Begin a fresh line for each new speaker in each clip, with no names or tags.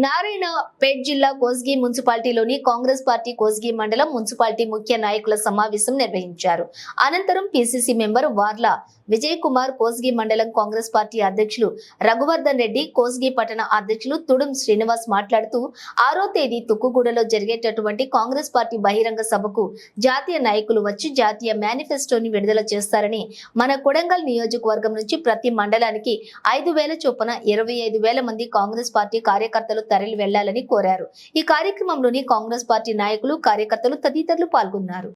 Narayanpet జిల్లా కోస్గి మున్సిపాలిటీలోని Congress party Kosgi మండలం మున్సిపాలిటీ ముఖ్య నాయకుల సమావేశం నిర్వహించారు. అనంతరం P C C member Varla Vijay Kumar Kosgi మండలం కాంగ్రెస్ పార్టీ అధ్యక్షులు రఘువర్ధన్ రెడ్డి కోస్గి పట్టణ అధ్యక్షులు తుడుం శ్రీనివాస్ మాట్లాడుతూ ఆరో తేదీ తుక్కుగూడలో జరిగేటటువంటి కాంగ్రెస్ పార్టీ బహిరంగ సభకు జాతీయ నాయకులు వచ్చి జాతీయ మేనిఫెస్టోని విడుదల చేస్తారని మన కొడంగల్ నియోజకవర్గం నుంచి ప్రతి మండలానికి ఐదు వేల చొప్పున ఇరవై ఐదు వేల మంది కాంగ్రెస్ పార్టీ కార్యకర్తలు తరలి వెళ్ళాలని కోరారు. ఈ కార్యక్రమంలోని కాంగ్రెస్ పార్టీ నాయకులు కార్యకర్తలు తదితరులు పాల్గొన్నారు.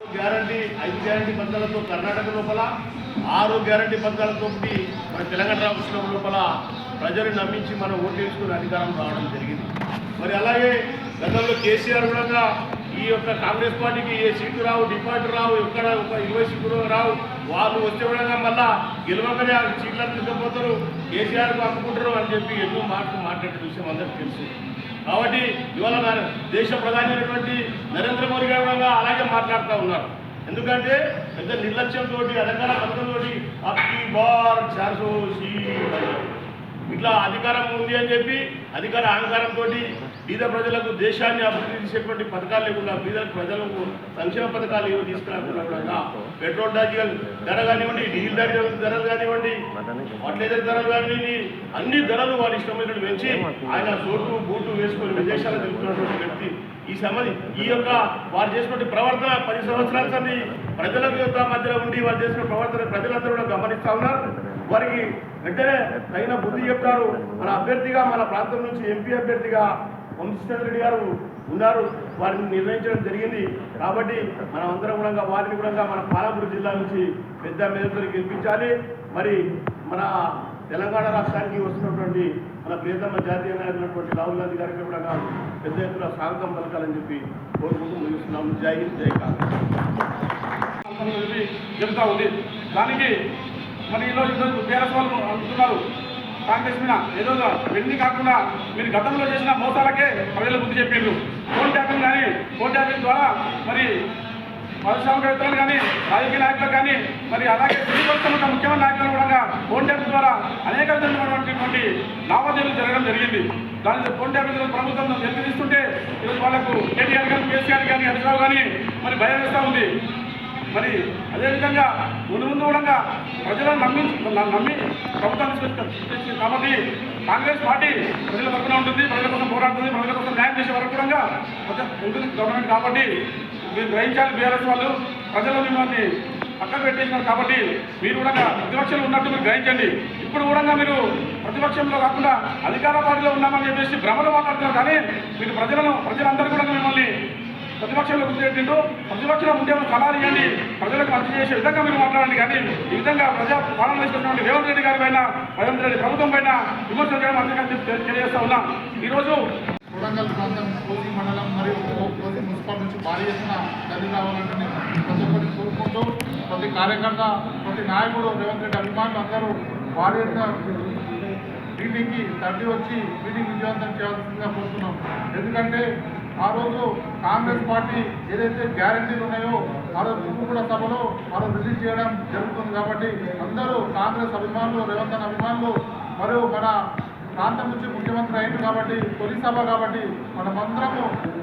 ఆరు గ్యారంటీ పథకాలతో మన తెలంగాణ రాష్ట్రం లోపల ప్రజలు నమ్మించి మనం ఓటు వేసుకుని అధికారం రావడం జరిగింది. మరి అలాగే గతంలో కేసీఆర్ కూడా ఈ యొక్క కాంగ్రెస్ పార్టీకి ఏ సీటు రావు డిపాజిట్ రావు ఎక్కడ ఒక ఇరవై సీట్లు రావు. వాళ్ళు వచ్చే విధంగా మళ్ళా గెలవగానే ఆ సీట్లను తీసుకుపోతారు. కేసీఆర్కు అమ్ముకుంటారు అని చెప్పి ఎన్నో మాటలు మాట్లాడే విషయం అందరికీ తెలుసు. కాబట్టి ఇవాళ దేశ ప్రధాని అయినటువంటి నరేంద్ర మోడీ గారు కూడా అలాగే మాట్లాడుతూ ఉన్నారు. ఎందుకంటే పెద్ద నిర్లక్ష్యంతో అలంకార పథకంతో అప్కి బార్ చార్సో ఇట్లా అధికారం ఉంది అని చెప్పి అధికార అహంకారంతో బీద ప్రజలకు దేశాన్ని అభివృద్ధి చేసేటువంటి పథకాలు లేకుండా బీద ప్రజలకు సంక్షేమ పథకాలు ఏమి తీసుకురాకుండా కూడా పెట్రోల్ డీజిల్ ధర కానివ్వండి డీజిల్ ధర ధరలు కానివ్వండి ఫర్టిలైజర్ ధరలు కానివ్వండి అన్ని ధరలు వారి ఇష్టమైనటువంటి పెంచి ఆయన సోటు బూటు వేసుకొని విదేశాలకు తిరుగుతున్నటువంటి వ్యక్తి. ఈ సమది ఈ యొక్క వారు చేసినటువంటి ప్రవర్తన పది సంవత్సరాల సంది ప్రజల యొక్క మధ్యలో ఉండి వారు చేసిన ప్రవర్తన ప్రజలందరూ కూడా గమనిస్తా ఉన్నారు. వారికి వెంటనే తగిన బుద్ధి చెప్తారు. మన అభ్యర్థిగా మన ప్రాంతం నుంచి ఎంపీ అభ్యర్థిగా వంశీచంద్ర రెడ్డి గారు ఉన్నారు. వారిని నిర్ణయించడం జరిగింది. కాబట్టి మనం అందరం కూడా వారిని కూడా మన పాలపూరు జిల్లా నుంచి పెద్ద మేధతో గెలిపించాలి. మరి మన తెలంగాణ రాష్ట్రానికి వస్తున్నటువంటి మన ప్రియతమ జాతీయ నాయకులైనటువంటి రాహుల్ గాంధీ గారికి కూడా పెద్ద ఎత్తున స్వాగతం పలకాలని చెప్పి కోరుకుంటూ ముగిస్తున్నాం. జై హింద్ జై కాంగ్రెస్
చెప్తా ఉంది. దానికి మరి ఈరోజు ఈరోజు బీఆర్ఎస్ వాళ్ళు అంటున్నారు. కాంగ్రెస్ మీద ఏదో వెళ్ళి కాకుండా మీరు గతంలో చేసిన మోసాలకే ప్రజలు బుద్ధి చెప్పిండ్రు ఫోన్ ట్యాపింగ్ కానీ ఫోన్ ట్యాపింగ్ ద్వారా మరి పారిశ్రామికవేత్తలు కానీ రాజకీయ నాయకులు కానీ మరి అలాగే తిరిగి ముఖ్యమైన నాయకులు కూడా ఫోన్ ట్యాపింగ్ ద్వారా అనేక విధమైనటువంటి లావాదేవీలు జరగడం జరిగింది. దాని ఫోన్ ట్యాపింగ్ ప్రభుత్వం నిర్ణయిస్తుంటే ఈరోజు వాళ్ళకు కేటీఆర్ కానీ కేసీఆర్ కానీ హరీశ్రావు కానీ మరి భయం వేస్తూ ఉంది. మరి అదేవిధంగా ముందు ముందు కూడా ప్రజలను నమ్మి నమ్మి ప్రభుత్వాన్ని తీసుకొచ్చి కాబట్టి కాంగ్రెస్ పార్టీ ప్రజల పక్కన ఉంటుంది ప్రజల కోసం పోరాడుతుంది ప్రజల కోసం న్యాయం చేసే వరకు కూడా ఉంటుంది గవర్నమెంట్ కాబట్టి మీరు గ్రహించాలి బీఆర్ఎస్ వాళ్ళు ప్రజలు మిమ్మల్ని పక్కన పెట్టేసినారు కాబట్టి మీరు కూడా ప్రతిపక్షంలో ఉన్నట్టు మీరు గ్రహించండి. ఇప్పుడు కూడా మీరు ప్రతిపక్షంలో కాకుండా అధికార పార్టీలో ఉన్నామని చెప్పేసి భ్రమలు మాట్లాడుతున్నారు. కానీ మీరు ప్రజలను ప్రజలందరూ కూడా మిమ్మల్ని ప్రతిపక్షంలో గుర్తు ప్రతిపక్షంలో ఉంటే సలహాలు ఇవ్వండి. ప్రజలకు మంచి చేసే విధంగా మీరు మాట్లాడండి. కానీ ఈ విధంగా ప్రజా పాలన చేస్తున్నటువంటి రేవంత్ రెడ్డి గారి పైన రేవంత్ రెడ్డి ప్రభుత్వం పైన విమర్శలు చేయడం అందరికీ తెలియజేస్తా ఉన్నాం. ఈరోజు
కొడంగల్ ప్రాంతం కోసి మండలం మరియు కోసి మున్సిపల్ నుంచి భారీ ఎత్తున తల్లి రావాలంటే ప్రతి ఒక్కరిని కోరుకుంటూ ప్రతి కార్యకర్త ప్రతి నాయకుడు రేవంత్ రెడ్డి అభిమానులు అందరూ భారీ ఎత్తున మీటింగ్కి తరలి వచ్చి మీటింగ్ విజయవంతం చేయాల్సిందిగా కోరుతున్నాం. ఎందుకంటే ఆ రోజు కాంగ్రెస్ పార్టీ ఏదైతే గ్యారంటీలు ఉన్నాయో ఆ రోజు సభలో ఆ రోజు రిలీజ్ చేయడం జరుగుతుంది కాబట్టి అందరూ కాంగ్రెస్ అభిమానులు రేవంత్ అభిమానులు మరియు మన ప్రాంతం నుంచి ముఖ్యమంత్రి అయింది కాబట్టి తొలి సభ కాబట్టి మనమందరము